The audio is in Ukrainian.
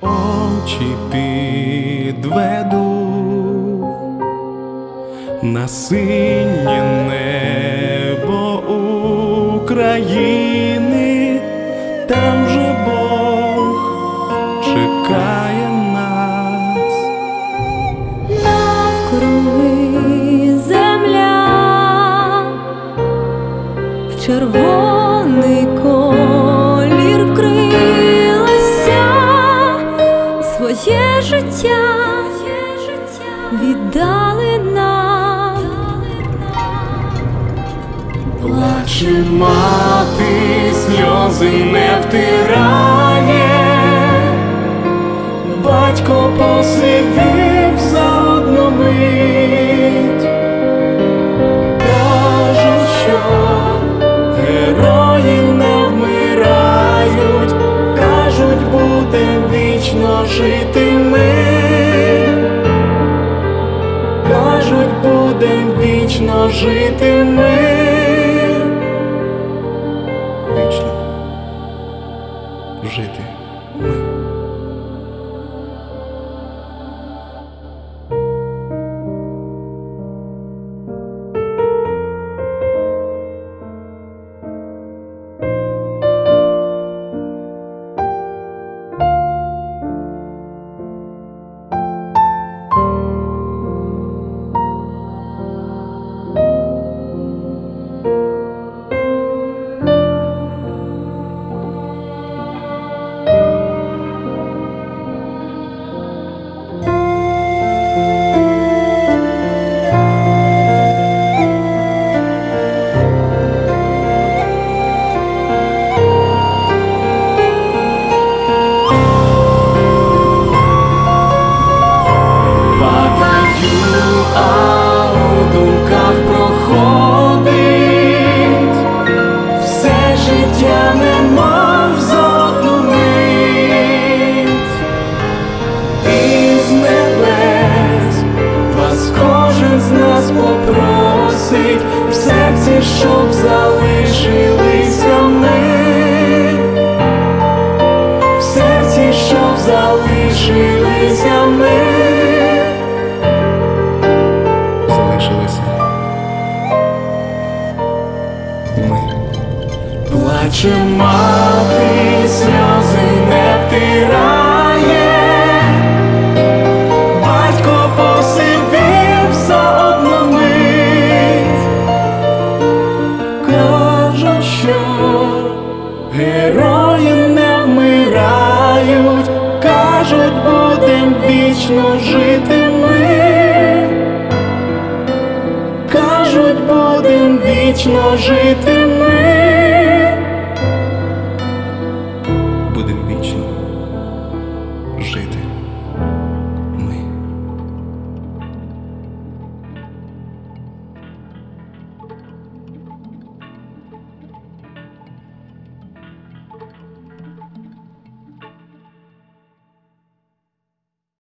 очі підведу на синє небо України, там же Бог чекає нас. навкруги земля в червоний Плаче мати, сльози не втирає, батько посивів за одну мить, каже, що герої не вмирають, кажуть, будем вічно жити ми. Кажуть, будем вічно жити ми. Жити ми. Залишилися ми. Плаче мати, сльози не втирає, вічно жити ми. Кажуть, будем вічно жити ми.